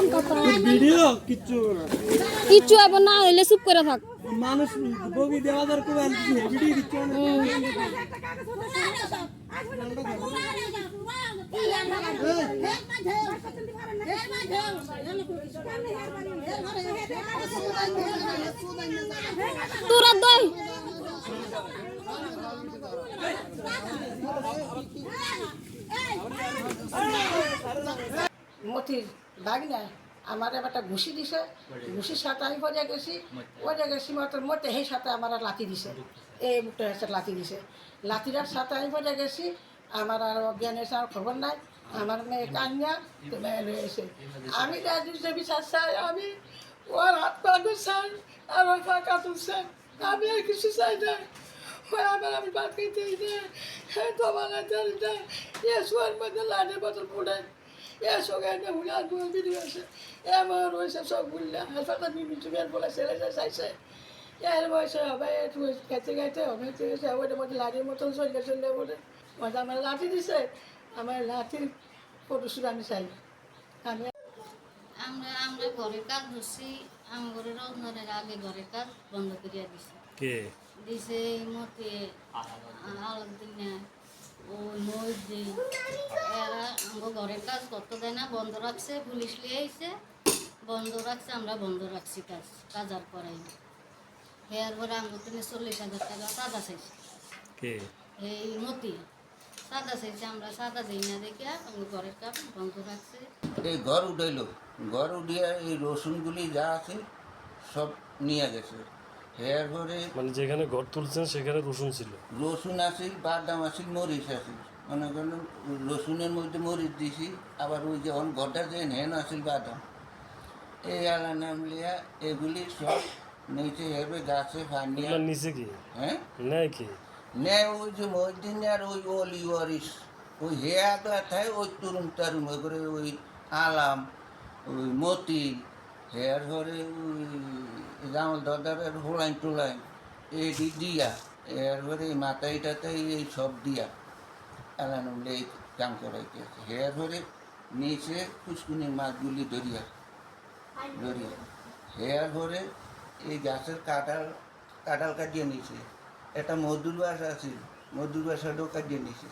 কোন কথা ভিডিও কিচ্ছু না। কিচ্ছু আইব না হইলে চুপ করে থাক। মানুষ বগি দেওয়া দর করে ভিডিও দিচ্ছে তোরা দই। মতির দাগ নাই আমার একটা ঘুষি দিছে। ঘুষির সাথে আমি পড়ে গেছি। পড়ে গেছি মাত্র মতে সেই সাথে আমার লাথি দিছে। এই বুকটা হচ্ছে লাথি দিছে। লাথিটার সাথে আমি পড়ে গেছি। আমার আর অজ্ঞান এসে আমার খবর নাই। আমার মেয়ে কান্যা তো মেয়ে রয়েছে আমি রাজুর বিচার চাই আমি ওর হাত পা চাই আমার পা চাই আমি আর কিছু চাই না। আমার আমি ভাত খেতে দেয় তোমার দেয় এ শোয়ার মধ্যে লাইনের বোতল পড়ে। এ সঙ্গে ভুলে আর দুই দিদি আছে এমন হয়েছে সব ভুললে হাসপাতাল বিভিন্ন বের বলে ছেলে চাইছে এর বয়সে হবে খেতে খেতে হবে চেয়েছে ওইটা মধ্যে লাঠির মতন চলে চলে বলে মজা আমার লাঠি দিছে আমার লাঠির ফটোশুট আমি চাই আমি আমরা আমরা ঘরের কাজ ধরছি আমার ঘরে রোজনারের আগে ঘরের কাজ বন্ধ করিয়া দিছে দিছে মতে আলাদিন ওই মসজিদ এরা আমার ঘরের কাজ করতে দেয় না বন্ধ রাখছে পুলিশ লিয়ে আইছে বন্ধ রাখছে আমরা বন্ধ রাখছি কাজ কাজ আর করাই না। হেয়ার পরে আমার তুমি চল্লিশ হাজার টাকা সাদা চাইছে। এই মতি। সাদা চাইছে আমরা সাদা দিই না দেখে আমার ঘরের কাজ বন্ধ রাখছে। এই ঘর উঠাইল ঘর উঠিয়ে এই রসুনগুলি যা আছে সব নিয়ে গেছে। হেয়ার ঘরে মানে যেখানে ঘর তুলছেন সেখানে রসুন ছিল। রসুন আসিল বাদাম আসিল মরিচ আসিল মনে করেন রসুনের মধ্যে মরিচ দিছি আবার ওই যে অন ঘরটা যে হেন আসিল বাদাম। এই আলা নাম লিয়া এগুলি সব নিচে হেবে গাছে ফানিয়া নিচে কি? হ্যাঁ? নেয় কি? নেয় ওই যে মহিদিন আর ওই অলি ওয়ারিস ওই হেয়া থাকে ওই তরুণ তরুণ করে ওই আলাম ওই মতি হেয়ার ঘরে ওই জামাল দাদার হোলাইন টোলাইন এডি দিয়া, এর ঘরে এই মাথাইটাতে এই সব দিয়া এলানো এই কাম করাইতেছে হেয়ার ঘরে নিচে ফুসকুনির মাছগুলি ধরিয়া ধরিয়া। হেয়ার ঘরে এই গাছের কাঁঠাল কাঁঠাল কাটিয়ে নিছে। একটা মধুর বাস আছে, মধুর বাসাটাও কাটিয়ে নিছে।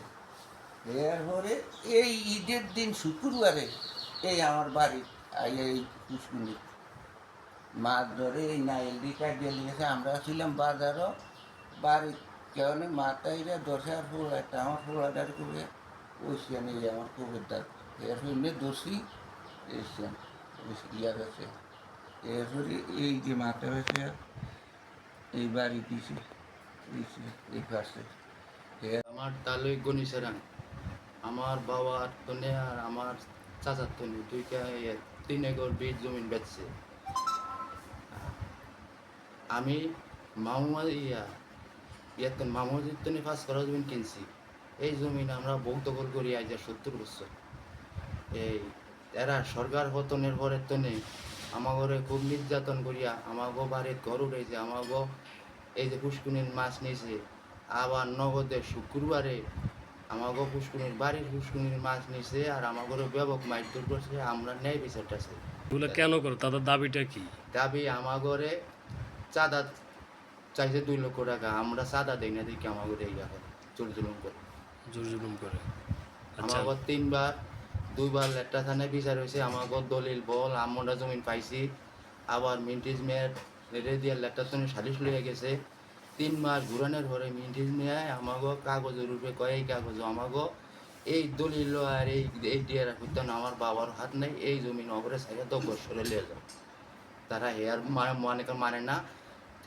এরপরে এই ঈদের দিন শুক্রবারে এই আমার বাড়ি এই পুষ্কুনি মাছ ধরে এই নাইল নাইলদি কাটিয়ে নিয়েছে আমরা ছিলাম বাজারও। বাড়ি কেন মাথাইরা দশার ফুল একটা, আমার ফুলাটার করে ওইখান এই আমার কবের দাগ এর এমনি দোষী এসছেন ইয়ার আছে এরপরে এই যে মাথা হয়েছে, এই বাড়ি দিছে এই পাশে। আমার তালুই গণিসেরান আমার বাবার তনে আর আমার চাচার তনে দুইটা তিন একর বীজ জমিন বেচছে। আমি মামুমা ইয়া ইয়াতে তনে পাঁচ করা জমিন কিনছি। এই জমিন আমরা বৌদ্ধ করি আজ সত্তর বছর। এই এরা সরকার পতনের পরের তনে আমাগরে খুব নির্যাতন করিয়া আমাগো বাড়ির ঘর উঠেছে আমাগো এই যে পুষ্কুনির মাছ নিয়েছে আবার নগদে শুক্রবারে আমাগো পুষ্কুনির বাড়ির পুষ্কুনির মাছ নিছে আর আমাগরে ব্যাপক মারধর করছে আমরা ন্যায় বিচারটা এগুলো কেন করো? তাদের দাবিটা কি? দাবি আমাগরে চাঁদা চাইছে দুই লক্ষ টাকা আমরা চাঁদা দেই না দেখি আমাগরে এই রাখে চুল জুলুম করে। জোর জুলুম করে। আমার আমাগো তিনবার দুইবার লেট্টা থানায় বিচার হয়েছে আমাগো দলিল বল আমরা জমিন পাইছি আবার মিন্টিজ মেয়ের রেডে দিয়ে লেট্টার জন্য সালিশ লইয়া গেছে। তিন মাস ঘুরানোর পরে মিন্টিজ মেয়ে আমাগো কাগজের রূপে কয় এই কাগজ আমাগো এই দলিল আর এই এই দিয়ে রাখতেন আমার বাবার হাত নেই এই জমিন অগরে সাইডে দশ বছরে লিয়ে যাও। তারা হেয়ার মানে মানে মানে না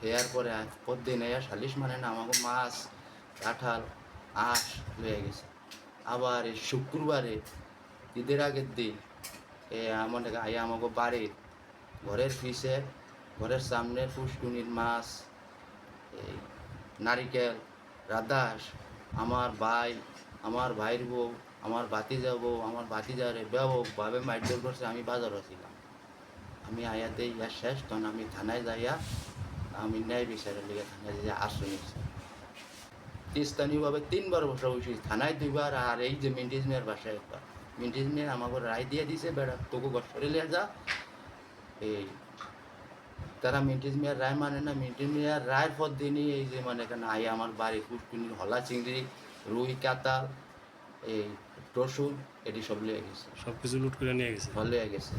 হেয়ার পরে পরদিন হেয়ার সালিশ মানে না, আমাকে মাছ, কাঁঠাল, আঁশ হয়ে গেছে। আবার এই শুক্রবারে, ঈদের আগের দিন, এ আমাদের আই আমাকে বাড়ির ঘরের পিছে, ঘরের সামনে পুষ্কুনির মাছ, এই নারিকেল রাদাস আমার ভাই, আমার ভাইয়ের বউ, আমার ভাতিজা বউ, আমার ভাতিজারে ব্যাপকভাবে মারধর করছে, আমি বাজারও ছিলাম। আমি আয়াতে ইয়া শেষ তখন আমি থানায় যাইয়া আমি ন্যায় বিচারের লিগে থানায় যাইয়া আশ্রয় নিয়েছি। স্থানীয়ভাবে তিনবার বসা বসেছি থানায় দুইবার আর এই যে মিন্টিজমের বাসায় একবার। মিন্টিজ মেয়ের আমাকে রায় দিয়ে দিছে বেড়া তোকে গসরে লিয়ে যা। এই তারা মিন্টিজ মেয়ার রায় মানে না মিন্টিজ মেয়ার রায়ের পর দিনই এই যে মানে এখানে আই আমার বাড়ি কুটকুনির হলা চিংড়ি রুই কাতাল এই রসুন এটি সব লিয়ে গেছে। সব কিছু লুট করে নিয়ে গেছে। সব লিয়ে গেছে।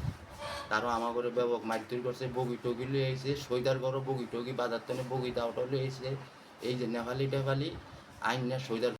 তারও আমার ঘরে ব্যবক মারধর করছে, বগি টগি লিয়ে আইছে, সৈদার ঘরও বগি টগি, বাজার তনে বগি দাওটা লিয়ে আইছে। এই যে নেপালি টেপালি আইন না সৈদার